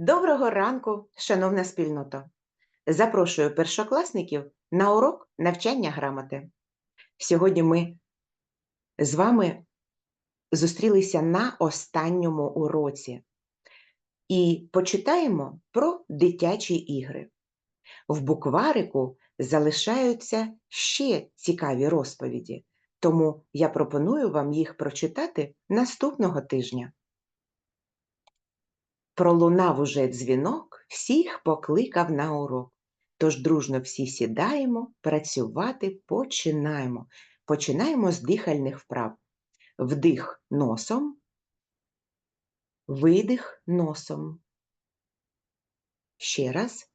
Доброго ранку, шановна спільнота! Запрошую першокласників на урок навчання грамоти. Сьогодні ми з вами зустрілися на останньому уроці і почитаємо про дитячі ігри. В букварику залишаються ще цікаві розповіді, тому я пропоную вам їх прочитати наступного тижня. Пролунав уже дзвінок, всіх покликав на урок. Тож дружно всі сідаємо, працювати починаємо. Починаємо з дихальних вправ. Вдих носом, видих носом. Ще раз.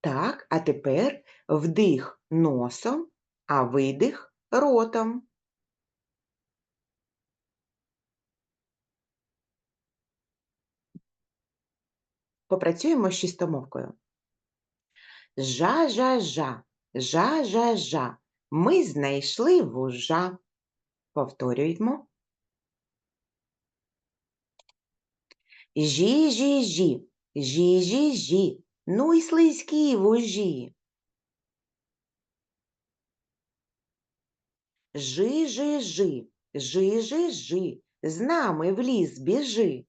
Так, а тепер вдих носом, а видих ротом. Попрацюємо з чистомовкою. Жа-жа-жа, жа-жа-жа. Ми знайшли вужа. Повторюємо. Жі-жі-жі, жі-жі-жі. Ну й слизькі вужі. Жи-жи-жи, жи-жи-жи. З нами в ліс біжи.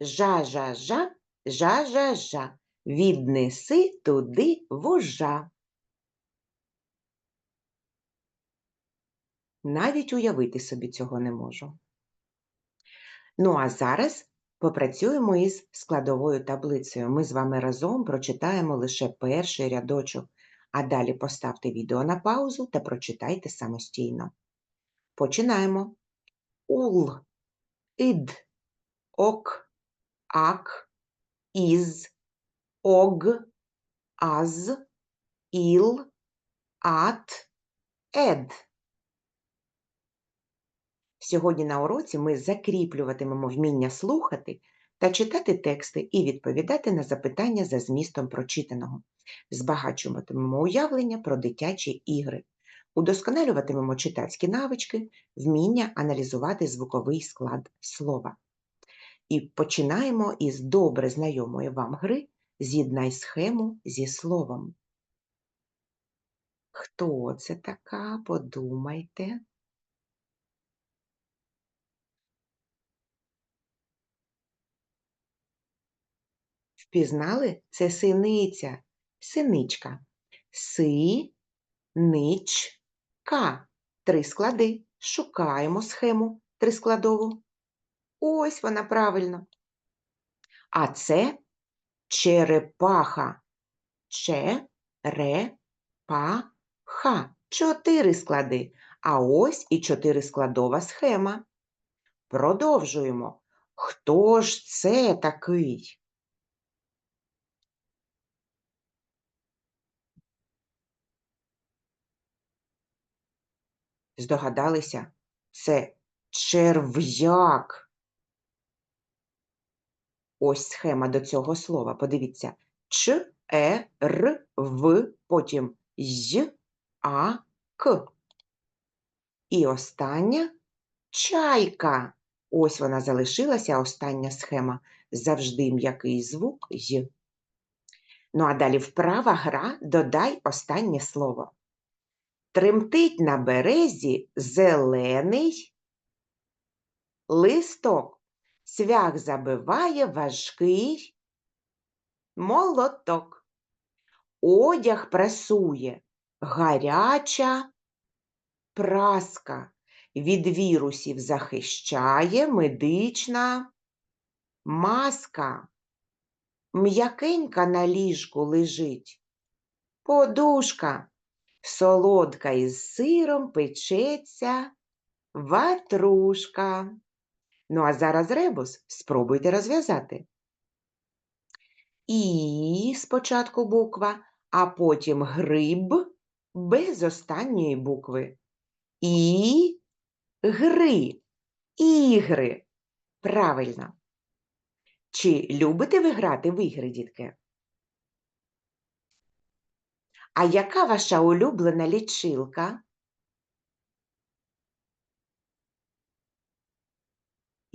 Жа-жа-жа, жа-жа-жа, віднеси туди вужа. Навіть уявити собі цього не можу. Ну, а зараз попрацюємо із складовою таблицею. Ми з вами разом прочитаємо лише перший рядочок, а далі поставте відео на паузу та прочитайте самостійно. Починаємо. Ул, ід, ок, ак, із, ог, аз, іл, ат, ед. Сьогодні на уроці ми закріплюватимемо вміння слухати та читати тексти і відповідати на запитання за змістом прочитаного, збагачуватимемо уявлення про дитячі ігри, удосконалюватимемо читацькі навички, вміння аналізувати звуковий склад слова. І починаємо із добре знайомої вам гри З'єднай схему зі словом. Хто це така? Подумайте. Впізнали? Це синиця, синичка. Си, нич, ка. Три склади. Шукаємо схему трискладову. Ось вона правильно. А це черепаха. Че, ре, па, ха. Чотири склади. А ось і чотирискладова схема. Продовжуємо. Хто ж це такий? Здогадалися? Це черв'як. Ось схема до цього слова. Подивіться. Ч, Е, Р, В, потім З, А, К. І остання чайка. Ось вона залишилася, остання схема. Завжди м'який звук Й. Ну, а далі вправа гра додай останнє слово. Тремтить на березі зелений листок. Свях забиває важкий молоток. Одяг прасує гаряча праска. Від вірусів захищає медична маска. М'якенька на ліжку лежить. Подушка. Солодка із сиром печеться ватрушка. Ну, а зараз ребус спробуйте розв'язати. І спочатку буква, а потім гриб без останньої букви. І гри, ігри. Правильно. Чи любите ви грати в ігри, дітки? А яка ваша улюблена лічилка?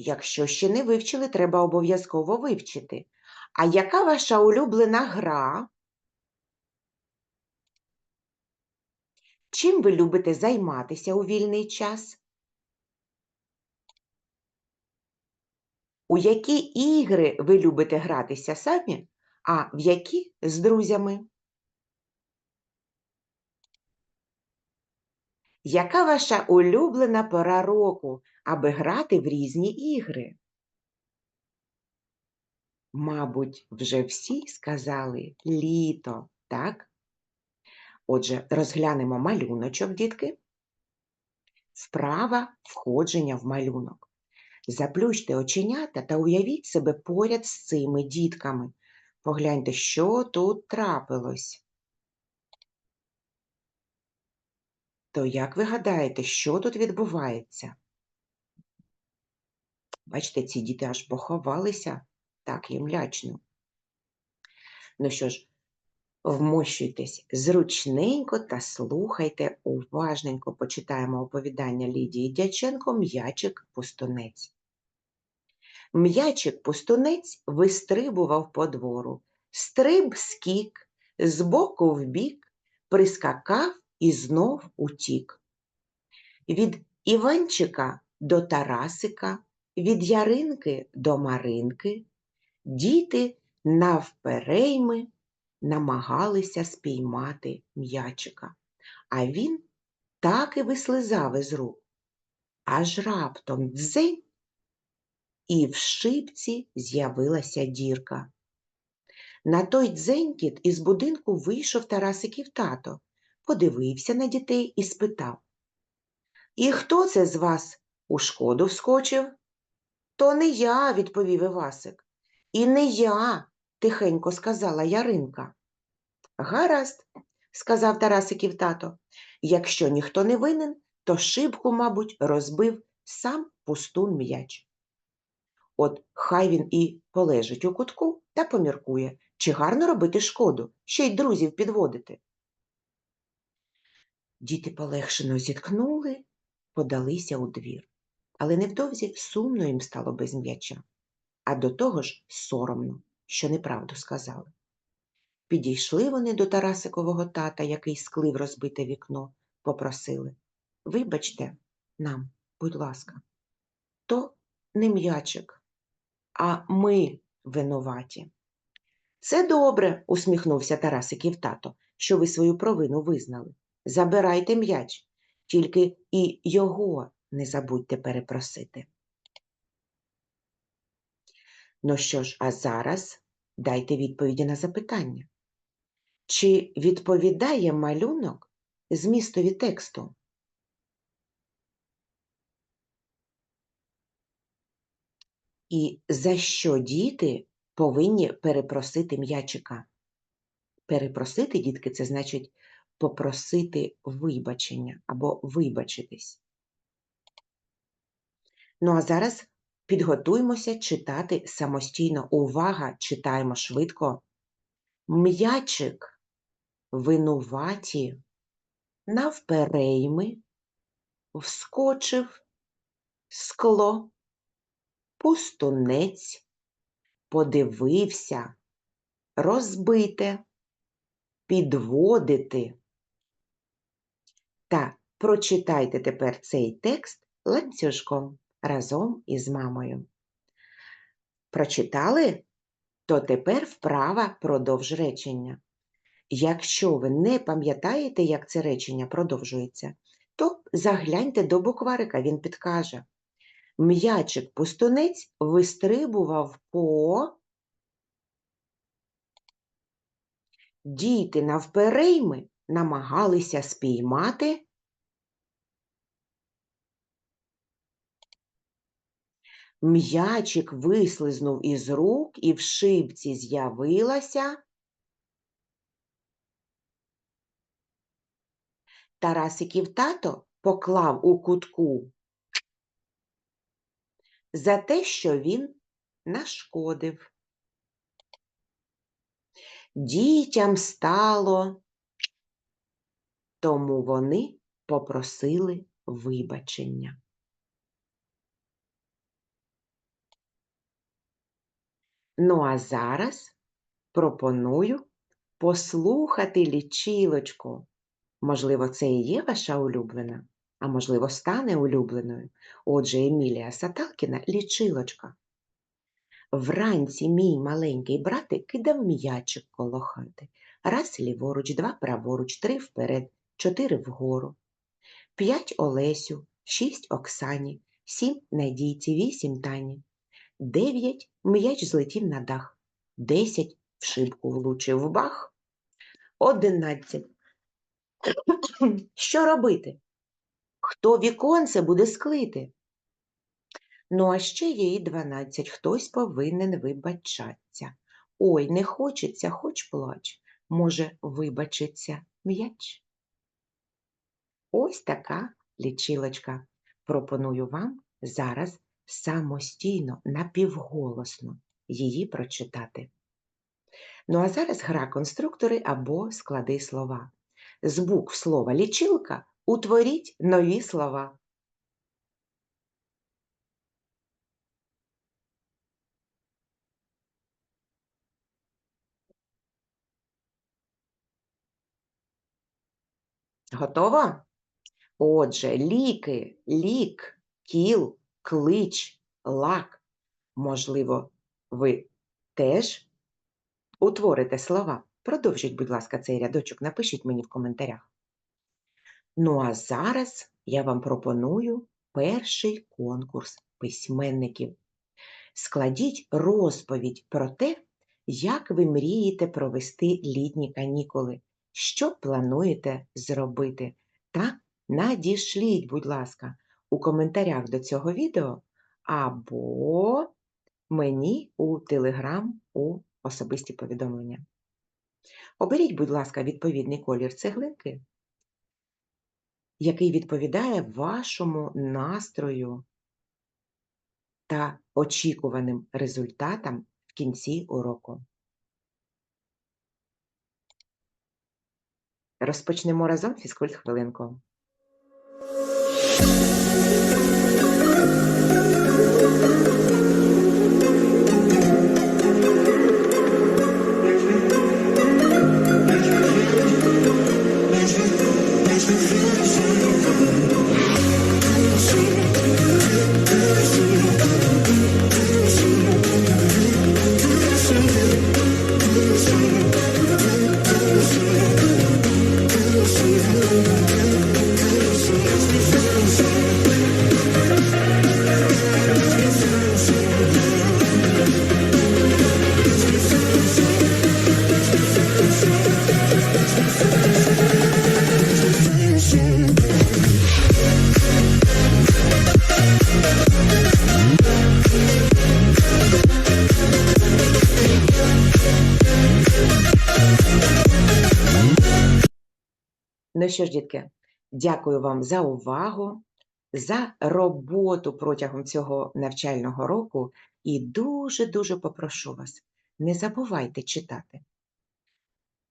Якщо ще не вивчили, треба обов'язково вивчити. А яка ваша улюблена гра? Чим ви любите займатися у вільний час? У які ігри ви любите гратися самі, а в які з друзями? Яка ваша улюблена пора року, аби грати в різні ігри? Мабуть, вже всі сказали літо, так? Отже, розглянемо малюночок, дітки. Вправа входження в малюнок. Заплющте оченята та уявіть себе поряд з цими дітками. Погляньте, що тут трапилось. То як ви гадаєте, що тут відбувається? Бачите, ці діти аж поховалися, так їм лячно. Ну що ж, вмощуйтесь зручненько та слухайте уважненько. Почитаємо оповідання Лідії Дяченко М'ячик Пустунець. М'ячик Пустунець вистрибував по двору, стриб скік, збоку в бік, прискакав і знов утік. Від Іванчика до Тарасика, від Яринки до Маринки діти навперейми намагалися спіймати м'ячика, а він так і вислизав із рук. Аж раптом дзень, і в шибці з'явилася дірка. На той дзенькіт із будинку вийшов Тарасиків тато, подивився на дітей і спитав І хто це з вас у шкоду вскочив? То не я, відповів Івасик. І не я, тихенько сказала Яринка. Гаразд, сказав Тарасиків тато. Якщо ніхто не винен, то шибку, мабуть, розбив сам пустун м'яч. От хай він і полежить у кутку та поміркує, чи гарно робити шкоду, ще й друзів підводити. Діти полегшено зітхнули, подалися у двір. Але невдовзі сумно їм стало без м'яча, а до того ж соромно, що неправду сказали. Підійшли вони до Тарасикового тата, який склив розбите вікно, попросили Вибачте нам, будь ласка, то не м'ячик, а ми винуваті. Це добре, усміхнувся Тарасиків тато, що ви свою провину визнали. Забирайте м'яч, тільки і його не забудьте перепросити. Ну що ж, а зараз дайте відповіді на запитання. Чи відповідає малюнок змістові тексту? І за що діти повинні перепросити м'ячика? Перепросити, дітки, це значить попросити вибачення або вибачитись. Ну а зараз підготуймося читати самостійно. Увага! Читаємо швидко. М'ячик винуваті, навперейми, вскочив скло, пустунець, подивився, розбите, підводити. Та прочитайте тепер цей текст ланцюжком разом із мамою. Прочитали? То тепер вправа продовж речення. Якщо ви не пам'ятаєте, як це речення продовжується, то загляньте до букварика, він підкаже. М'ячик пустунець вистрибував по діти навперейми намагалися спіймати М'ячик вислизнув із рук і в шибці з'явилася. Тарасиків тато поклав у кутку за те, що він нашкодив. Дітям стало, тому вони попросили вибачення. Ну, а зараз пропоную послухати лічилочку. Можливо, це і є ваша улюблена, а можливо, стане улюбленою. Отже, Емілія Саталкіна лічилочка. Вранці мій маленький братик кидав м'ячик коло хати. Раз ліворуч, два праворуч, три вперед, чотири вгору. П'ять Олесю, шість Оксані, сім Надійці, вісім Тані. Дев'ять м'яч злетів на дах. Десять в шибку влучив бах. Одинадцять. Що робити? Хто віконце буде склити? Ну, а ще є і дванадцять. Хтось повинен вибачатися. Ой, не хочеться, хоч плач. Може, вибачиться м'яч? Ось така лічилочка. Пропоную вам зараз самостійно, напівголосно її прочитати. Ну а зараз гра конструктори або склади слова. З букв слова лічилка утворіть нові слова. Готово? Отже, ліки, лік, кіл, клич, лак. Можливо, ви теж утворите слова. Продовжіть, будь ласка, цей рядочок, напишіть мені в коментарях. Ну, а зараз я вам пропоную перший конкурс письменників. Складіть розповідь про те, як ви мрієте провести літні канікули, що плануєте зробити, та надішліть, будь ласка, у коментарях до цього відео або мені у Телеграм у особисті повідомлення. Оберіть, будь ласка, відповідний колір цеглинки, який відповідає вашому настрою та очікуваним результатам в кінці уроку. Розпочнемо разом фізкульт хвилинку. Ну що ж, дітки, дякую вам за увагу, за роботу протягом цього навчального року і дуже-дуже попрошу вас, не забувайте читати.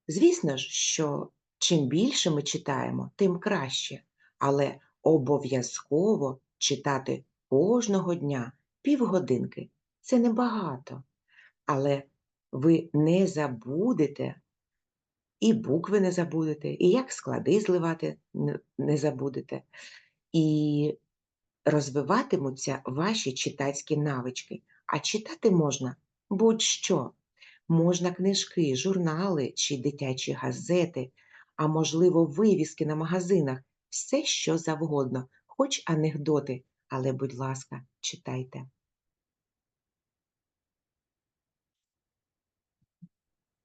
Звісно ж, що чим більше ми читаємо, тим краще, але обов'язково читати кожного дня півгодинки. Це небагато, але ви не забудете і букви не забудете, і як склади зливати не забудете. І розвиватимуться ваші читацькі навички. А читати можна будь-що. Можна книжки, журнали чи дитячі газети, а можливо, вивіски на магазинах, все що завгодно, хоч анекдоти, але, будь ласка, читайте.